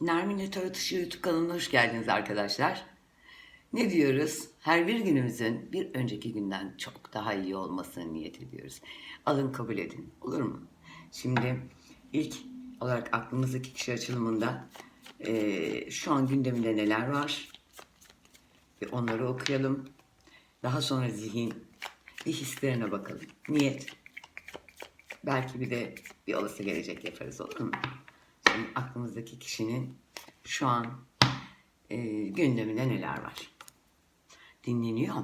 Nermin'le Tarot Işığı YouTube kanalına hoş geldiniz arkadaşlar. Ne diyoruz? Her bir günümüzün bir önceki günden çok daha iyi olmasını niyet ediyoruz. Alın kabul edin. Olur mu? Şimdi ilk olarak aklımızdaki kişi açılımında eee, şu an gündeminde neler var? Ve onları okuyalım. Daha sonra zihin ve hislerine bakalım. Niyet. Belki bir de bir olası gelecek yaparız olur mu? Aklımızdaki kişinin şu an e, gündeminde neler var? Dinleniyor.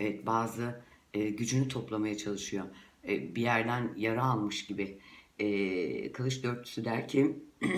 Evet bazı e, gücünü toplamaya çalışıyor. E, bir yerden yara almış gibi. E, Kılıç dörtlüsü der ki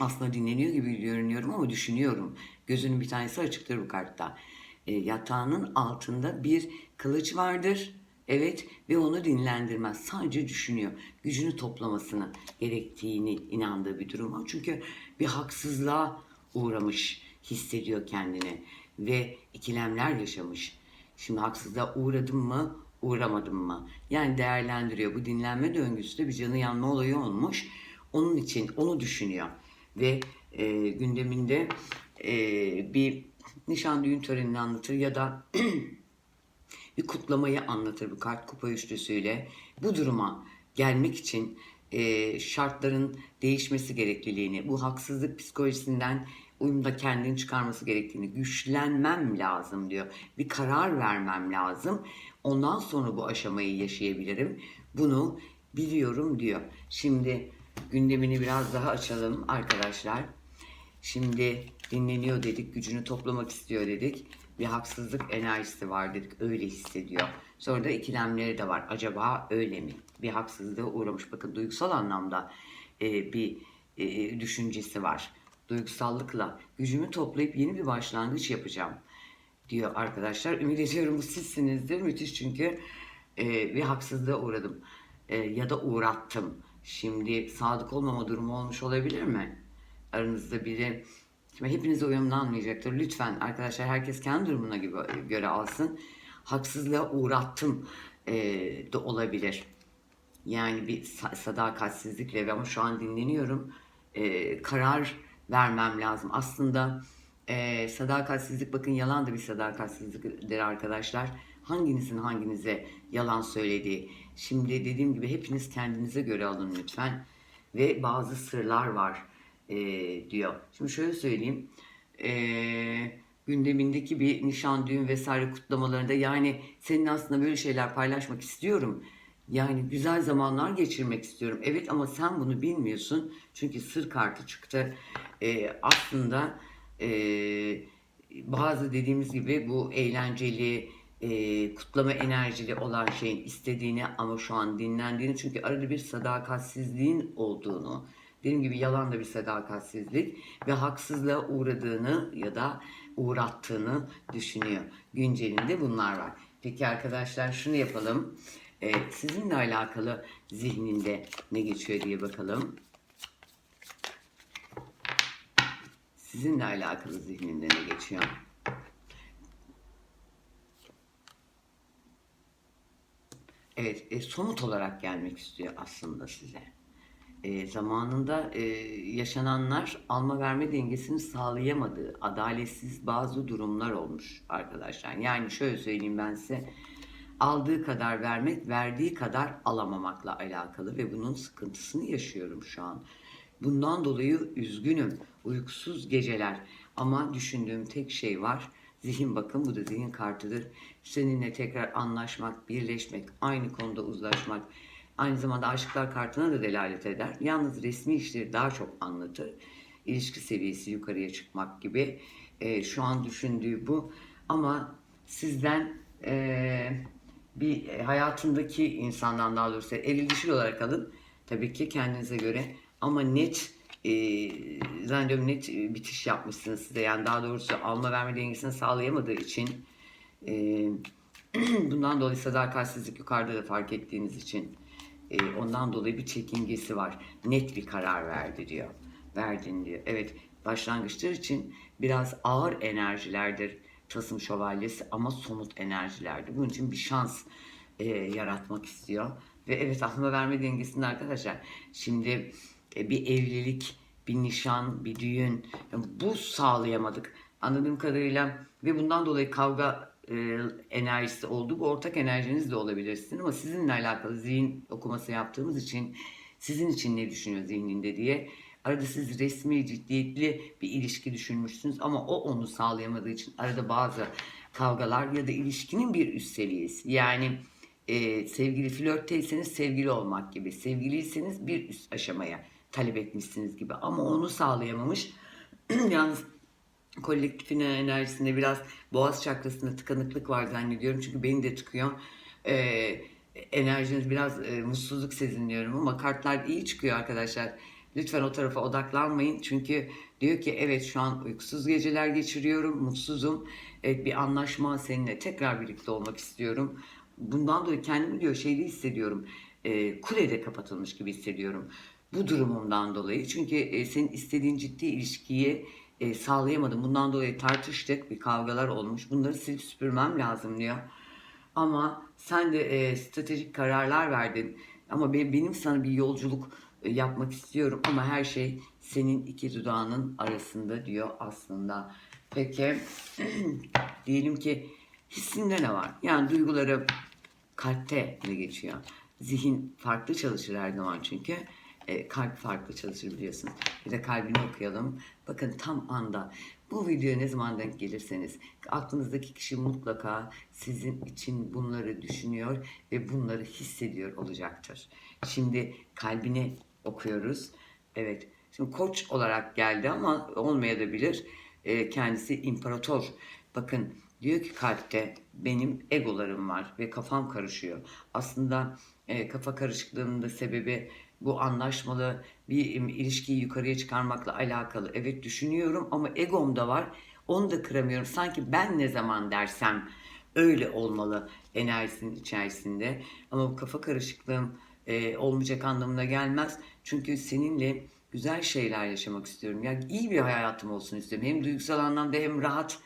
aslında dinleniyor gibi görünüyorum ama düşünüyorum. Gözünün bir tanesi açıktır bu kartta. E, yatağının altında bir kılıç vardır. Evet ve onu dinlendirmez. Sadece düşünüyor. Gücünü toplamasını gerektiğini inandığı bir durum var. Çünkü bir haksızlığa uğramış hissediyor kendini ve ikilemler yaşamış. Şimdi haksızlığa uğradım mı, uğramadım mı? Yani değerlendiriyor. Bu dinlenme döngüsü de bir canı yanma olayı olmuş. Onun için onu düşünüyor. Ve e, gündeminde e, bir nişan düğün törenini anlatır ya da bir kutlamayı anlatır bu kart kupa üçlüsüyle. Bu duruma gelmek için e, şartların değişmesi gerekliliğini, bu haksızlık psikolojisinden uyumda kendini çıkarması gerektiğini, güçlenmem lazım diyor. Bir karar vermem lazım. Ondan sonra bu aşamayı yaşayabilirim. Bunu biliyorum diyor. Şimdi gündemini biraz daha açalım arkadaşlar. Şimdi dinleniyor dedik, gücünü toplamak istiyor dedik. Bir haksızlık enerjisi var dedik, öyle hissediyor. Sonra da ikilemleri de var. Acaba öyle mi? Bir haksızlığa uğramış. Bakın duygusal anlamda e, bir e, düşüncesi var. Duygusallıkla gücümü toplayıp yeni bir başlangıç yapacağım diyor arkadaşlar. Ümit ediyorum sizsinizdir. Müthiş çünkü e, bir haksızlığa uğradım E, ya da uğrattım. Şimdi sadık olmama durumu olmuş olabilir mi? Aranızda biri Şimdi hepiniz uyumlu anlayacaktır. Lütfen arkadaşlar herkes kendi durumuna göre alsın. Haksızlığa uğrattım e, de olabilir. Yani bir sa- sadakatsizlikle ve ama şu an dinleniyorum. E, karar vermem lazım. Aslında e, sadakatsizlik bakın yalan da bir sadakatsizliktir arkadaşlar. Hanginizin hanginize yalan söylediği. Şimdi dediğim gibi hepiniz kendinize göre alın lütfen. Ve bazı sırlar var e, diyor. Şimdi şöyle söyleyeyim. E, gündemindeki bir nişan, düğün vesaire kutlamalarında yani senin aslında böyle şeyler paylaşmak istiyorum. Yani güzel zamanlar geçirmek istiyorum. Evet ama sen bunu bilmiyorsun. Çünkü sır kartı çıktı. E, aslında e, bazı dediğimiz gibi bu eğlenceli, e, kutlama enerjili olan şeyin istediğini ama şu an dinlendiğini çünkü arada bir sadakatsizliğin olduğunu dediğim gibi yalan da bir sadakatsizlik ve haksızlığa uğradığını ya da uğrattığını düşünüyor. Güncelinde bunlar var. Peki arkadaşlar şunu yapalım. E, sizinle alakalı zihninde ne geçiyor diye bakalım. Sizinle alakalı zihninde ne geçiyor? Evet, e, somut olarak gelmek istiyor aslında size. E, zamanında e, yaşananlar alma verme dengesini sağlayamadığı adaletsiz bazı durumlar olmuş arkadaşlar. Yani şöyle söyleyeyim ben size. Aldığı kadar vermek, verdiği kadar alamamakla alakalı ve bunun sıkıntısını yaşıyorum şu an. Bundan dolayı üzgünüm. Uykusuz geceler. Ama düşündüğüm tek şey var. Zihin bakın bu da zihin kartıdır. Seninle tekrar anlaşmak, birleşmek, aynı konuda uzlaşmak. Aynı zamanda aşıklar kartına da delalet eder. Yalnız resmi işleri daha çok anlatır. İlişki seviyesi yukarıya çıkmak gibi. Ee, şu an düşündüğü bu. Ama sizden ee, bir e, hayatındaki insandan daha doğrusu eril dişil olarak alın. Tabii ki kendinize göre ama net e, zannediyorum net e, bitiş yapmışsınız size. Yani daha doğrusu alma verme dengesini sağlayamadığı için e, bundan dolayı sadakatsizlik yukarıda da fark ettiğiniz için e, ondan dolayı bir çekingesi var. Net bir karar verdi diyor. Verdin diyor. Evet başlangıçlar için biraz ağır enerjilerdir Tasım Şövalyesi ama somut enerjilerdir. Bunun için bir şans e, yaratmak istiyor. Ve evet alma verme dengesinde arkadaşlar şimdi e, bir evlilik bir nişan, bir düğün. Yani bu sağlayamadık. Anladığım kadarıyla ve bundan dolayı kavga e, enerjisi oldu. Bu ortak enerjiniz de olabilir sizin ama sizinle alakalı zihin okuması yaptığımız için sizin için ne düşünüyor zihninde diye arada siz resmi ciddiyetli bir ilişki düşünmüşsünüz ama o onu sağlayamadığı için arada bazı kavgalar ya da ilişkinin bir üst seviyesi yani e, sevgili flörtteyseniz sevgili olmak gibi sevgiliyseniz bir üst aşamaya talep etmişsiniz gibi ama onu sağlayamamış yalnız kolektifin enerjisinde biraz boğaz çakrasında tıkanıklık var zannediyorum. Çünkü beni de tıkıyor. Ee, enerjiniz biraz e, mutsuzluk sezinliyorum ama kartlar iyi çıkıyor arkadaşlar. Lütfen o tarafa odaklanmayın. Çünkü diyor ki evet şu an uykusuz geceler geçiriyorum, mutsuzum. Evet bir anlaşma seninle tekrar birlikte olmak istiyorum. Bundan dolayı kendimi diyor şeyde hissediyorum. E, kulede kapatılmış gibi hissediyorum. Bu durumumdan dolayı. Çünkü e, senin istediğin ciddi ilişkiyi e, sağlayamadım. Bundan dolayı tartıştık, bir kavgalar olmuş. Bunları silip süpürmem lazım diyor. Ama sen de e, stratejik kararlar verdin. Ama be- benim sana bir yolculuk e, yapmak istiyorum ama her şey senin iki dudağının arasında diyor aslında. Peki diyelim ki hissinde ne var? Yani duyguları kalpte ne geçiyor? Zihin farklı çalışır her zaman çünkü. E, kalp farklı çalışır biliyorsun. Bir de kalbini okuyalım. Bakın tam anda bu videoya ne zaman denk gelirseniz aklınızdaki kişi mutlaka sizin için bunları düşünüyor ve bunları hissediyor olacaktır. Şimdi kalbini okuyoruz. Evet. Şimdi koç olarak geldi ama olmayabilir. E, kendisi imparator. Bakın diyor ki kalpte benim egolarım var ve kafam karışıyor. Aslında e, kafa karışıklığının da sebebi bu anlaşmalı bir ilişkiyi yukarıya çıkarmakla alakalı. Evet düşünüyorum ama egom da var. Onu da kıramıyorum. Sanki ben ne zaman dersem öyle olmalı enerjisinin içerisinde. Ama bu kafa karışıklığım e, olmayacak anlamına gelmez. Çünkü seninle güzel şeyler yaşamak istiyorum. Yani iyi bir hayatım olsun istiyorum. Hem duygusal anlamda hem rahat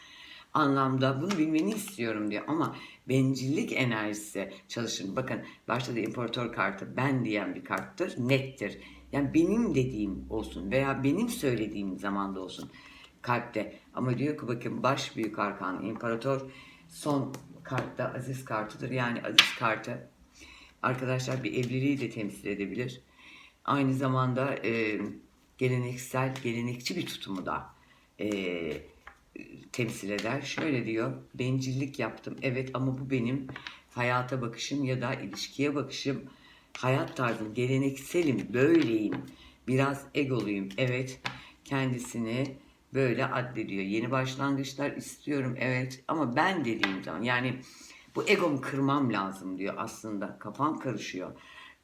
anlamda bunu bilmeni istiyorum diyor. Ama bencillik enerjisi çalışır. Bakın başta da imparator kartı ben diyen bir karttır. Nettir. Yani benim dediğim olsun veya benim söylediğim zamanda olsun kalpte. Ama diyor ki bakın baş büyük arkan imparator son kartta aziz kartıdır. Yani aziz kartı arkadaşlar bir evliliği de temsil edebilir. Aynı zamanda e, geleneksel, gelenekçi bir tutumu da e, temsil eder. Şöyle diyor, bencillik yaptım. Evet ama bu benim hayata bakışım ya da ilişkiye bakışım, hayat tarzım, gelenekselim, böyleyim. Biraz egoluyum. Evet, kendisini böyle addediyor. Yeni başlangıçlar istiyorum evet ama ben dediğim zaman yani bu egomu kırmam lazım diyor aslında. Kafam karışıyor.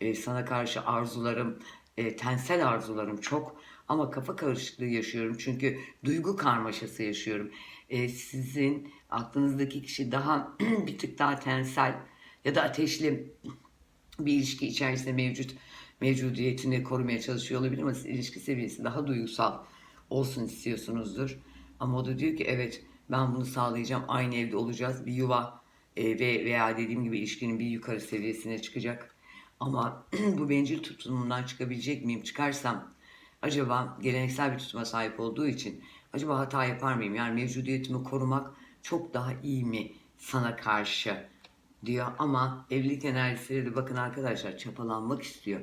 Ee, sana karşı arzularım, e, tensel arzularım çok ama kafa karışıklığı yaşıyorum. Çünkü duygu karmaşası yaşıyorum. Ee, sizin aklınızdaki kişi daha bir tık daha tensel ya da ateşli bir ilişki içerisinde mevcut mevcudiyetini korumaya çalışıyor olabilir ama ilişki seviyesi daha duygusal olsun istiyorsunuzdur. Ama o da diyor ki evet ben bunu sağlayacağım. Aynı evde olacağız. Bir yuva e, ve veya dediğim gibi ilişkinin bir yukarı seviyesine çıkacak. Ama bu bencil tutumumdan çıkabilecek miyim? Çıkarsam acaba geleneksel bir tutuma sahip olduğu için acaba hata yapar mıyım? Yani mevcudiyetimi korumak çok daha iyi mi sana karşı diyor ama evlilik enerjisiyle de bakın arkadaşlar çapalanmak istiyor.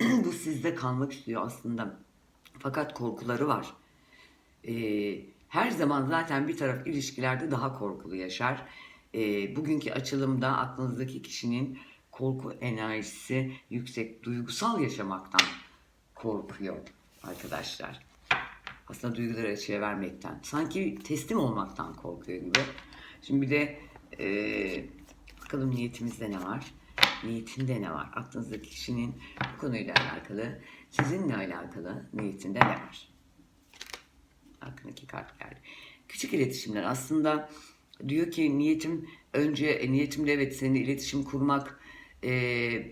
bu sizde kalmak istiyor aslında. Fakat korkuları var. Ee, her zaman zaten bir taraf ilişkilerde daha korkulu yaşar. Ee, bugünkü açılımda aklınızdaki kişinin korku enerjisi yüksek, duygusal yaşamaktan korkuyor arkadaşlar. Aslında duyguları açığa vermekten, sanki teslim olmaktan korkuyor gibi. Şimdi bir de e, bakalım niyetimizde ne var? Niyetinde ne var? Aklınızdaki kişinin bu konuyla alakalı, sizinle alakalı niyetinde ne var? Aklındaki kart geldi. Küçük iletişimler aslında diyor ki niyetim önce e, niyetimde evet seninle iletişim kurmak e,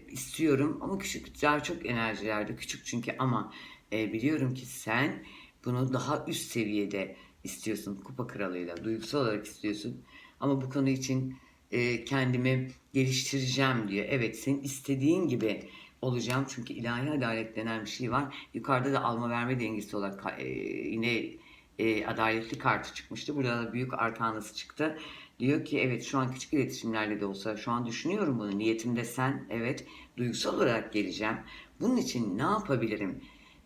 istiyorum ama küçük daha çok enerjilerde küçük çünkü ama e, biliyorum ki sen bunu daha üst seviyede istiyorsun kupa kralıyla duygusal olarak istiyorsun ama bu konu için e, kendimi geliştireceğim diyor. Evet senin istediğin gibi olacağım. Çünkü ilahi adalet denen bir şey var. Yukarıda da alma verme dengesi olarak e, yine e, adaletli kartı çıkmıştı. Burada da büyük arkanası çıktı. Diyor ki evet şu an küçük iletişimlerle de olsa şu an düşünüyorum bunu. Niyetimde sen evet duygusal olarak geleceğim. Bunun için ne yapabilirim?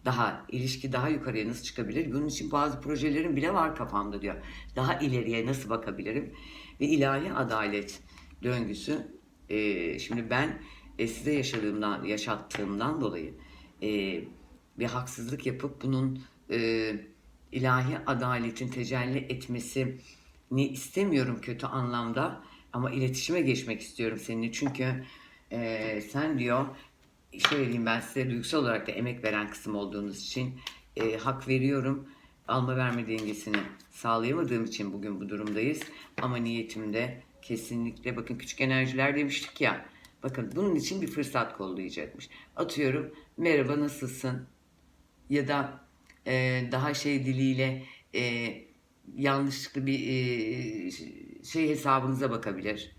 Daha ilişki daha yukarıya nasıl çıkabilir? Bunun için bazı projelerim bile var kafamda diyor. Daha ileriye nasıl bakabilirim? Ve ilahi adalet döngüsü. e, şimdi ben e, size yaşadığımdan, yaşattığımdan dolayı e, bir haksızlık yapıp bunun e, ilahi adaletin tecelli etmesi ni istemiyorum kötü anlamda ama iletişime geçmek istiyorum seninle çünkü e, sen diyor şöyle diyeyim ben size duygusal olarak da emek veren kısım olduğunuz için e, hak veriyorum. Alma verme dengesini sağlayamadığım için bugün bu durumdayız. Ama niyetimde kesinlikle bakın küçük enerjiler demiştik ya bakın bunun için bir fırsat kollayacakmış. Atıyorum merhaba nasılsın? ya da e, daha şey diliyle e, yanlışlıkla bir e, şey hesabınıza bakabilir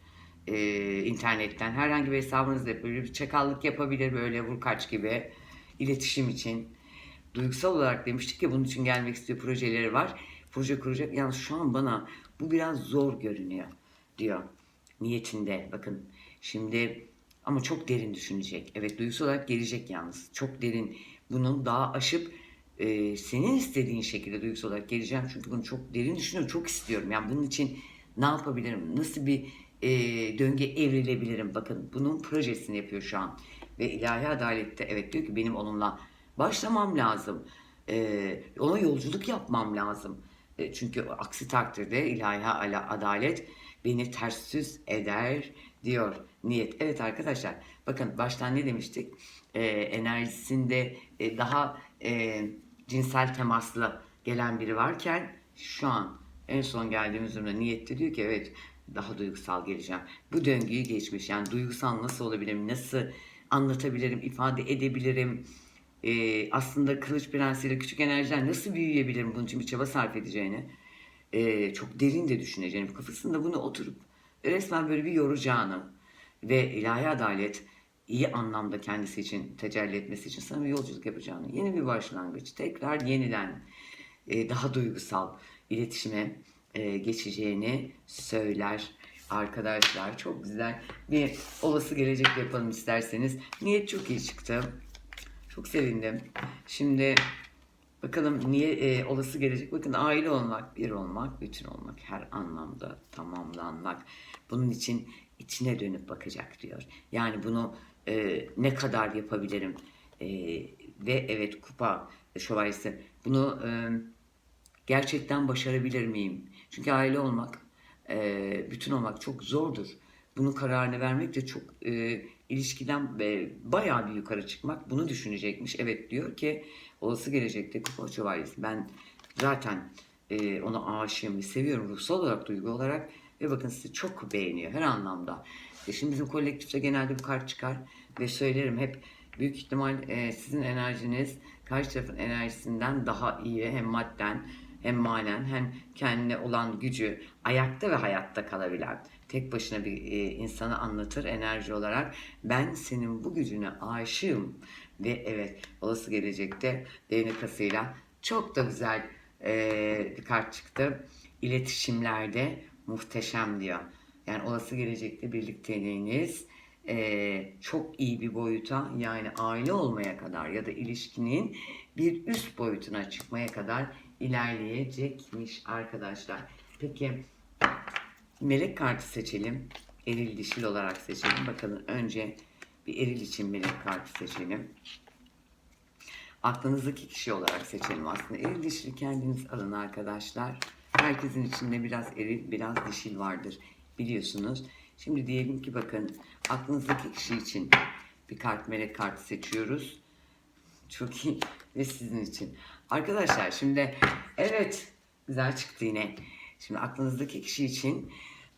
e, internetten. Herhangi bir hesabınızda yapabilir. Çakallık yapabilir böyle vurkaç gibi iletişim için. Duygusal olarak demiştik ya bunun için gelmek istiyor projeleri var. Proje kuracak. Yalnız şu an bana bu biraz zor görünüyor diyor. Niyetinde bakın. Şimdi ama çok derin düşünecek. Evet duygusal olarak gelecek yalnız. Çok derin. Bunun daha aşıp e, senin istediğin şekilde duygusal olarak geleceğim. Çünkü bunu çok derin düşünüyorum çok istiyorum. Yani bunun için ne yapabilirim? Nasıl bir e, döngü evrilebilirim. Bakın bunun projesini yapıyor şu an. Ve ilahi adalette evet diyor ki benim onunla başlamam lazım. E, ona yolculuk yapmam lazım. E, çünkü aksi takdirde ilahi adalet beni ters yüz eder diyor. Niyet. Evet arkadaşlar bakın baştan ne demiştik? E, enerjisinde e, daha e, cinsel temaslı gelen biri varken şu an en son geldiğimiz durumda niyette diyor ki evet daha duygusal geleceğim. Bu döngüyü geçmiş yani duygusal nasıl olabilirim, nasıl anlatabilirim, ifade edebilirim. E, aslında kılıç prensiyle küçük enerjiler nasıl büyüyebilirim bunun için bir çaba sarf edeceğini e, çok derin de düşüneceğini kafasında bunu oturup resmen böyle bir yoracağını ve ilahi adalet iyi anlamda kendisi için tecelli etmesi için sana bir yolculuk yapacağını, yeni bir başlangıç, tekrar yeniden e, daha duygusal iletişime e, geçeceğini söyler arkadaşlar. Çok güzel bir olası gelecek yapalım isterseniz. Niyet çok iyi çıktı. Çok sevindim. Şimdi bakalım niye e, olası gelecek? Bakın aile olmak, bir olmak, bütün olmak, her anlamda tamamlanmak. Bunun için içine dönüp bakacak diyor. Yani bunu e, ne kadar yapabilirim? E, ve evet kupa şövalyesi. Bunu e, gerçekten başarabilir miyim? Çünkü aile olmak, e, bütün olmak çok zordur. Bunun kararını vermek de çok e, ilişkiden e, bayağı bir yukarı çıkmak. Bunu düşünecekmiş. Evet diyor ki olası gelecekte kupa şövalyesi. Ben zaten e, ona aşığım ve seviyorum ruhsal olarak, duygu olarak. Ve bakın sizi çok beğeniyor her anlamda. E şimdi bizim kolektifte genelde bu kart çıkar ve söylerim hep büyük ihtimal e, sizin enerjiniz karşı tarafın enerjisinden daha iyi hem madden hem manen hem kendine olan gücü ayakta ve hayatta kalabilen tek başına bir e, insanı anlatır enerji olarak. Ben senin bu gücüne aşığım ve evet olası gelecekte değnek kasıyla çok da güzel e, bir kart çıktı. İletişimlerde muhteşem diyor. Yani olası gelecekte birlikteliğiniz e, çok iyi bir boyuta yani aile olmaya kadar ya da ilişkinin bir üst boyutuna çıkmaya kadar ilerleyecekmiş arkadaşlar. Peki melek kartı seçelim. Eril dişil olarak seçelim. Bakalım önce bir eril için melek kartı seçelim. Aklınızdaki kişi olarak seçelim aslında. Eril dişil kendiniz alın arkadaşlar. Herkesin içinde biraz eril, biraz dişil vardır. Biliyorsunuz. Şimdi diyelim ki bakın aklınızdaki kişi için bir kart melek kartı seçiyoruz. Çok iyi ve sizin için. Arkadaşlar şimdi evet güzel çıktı yine. Şimdi aklınızdaki kişi için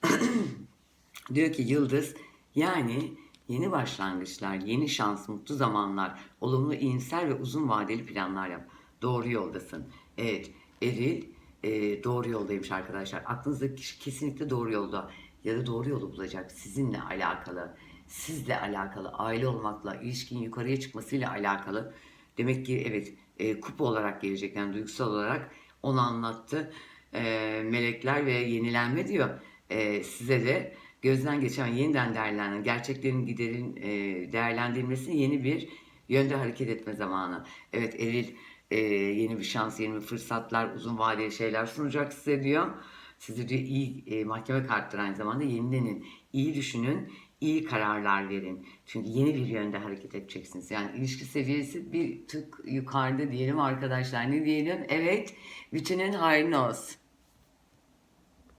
diyor ki yıldız yani yeni başlangıçlar, yeni şans, mutlu zamanlar, olumlu, iyimser ve uzun vadeli planlar yap. Doğru yoldasın. Evet, eril e, doğru yoldaymış arkadaşlar. Aklınızdaki kişi kesinlikle doğru yolda ya da doğru yolu bulacak sizinle alakalı sizle alakalı, aile olmakla, ilişkin yukarıya çıkmasıyla alakalı. Demek ki evet e, kupa olarak gelecek yani duygusal olarak onu anlattı. E, melekler ve yenilenme diyor. E, size de gözden geçen yeniden değerlenen gerçeklerin giderin e, değerlendirilmesi yeni bir yönde hareket etme zamanı. Evet eril e, yeni bir şans, yeni bir fırsatlar, uzun vadeli şeyler sunacak size diyor. Sizi diyor iyi e, mahkeme kartları aynı zamanda yenilenin, iyi düşünün, iyi kararlar verin. Çünkü yeni bir yönde hareket edeceksiniz. Yani ilişki seviyesi bir tık yukarıda diyelim arkadaşlar. Ne diyelim? Evet, bütünün hayrına olsun.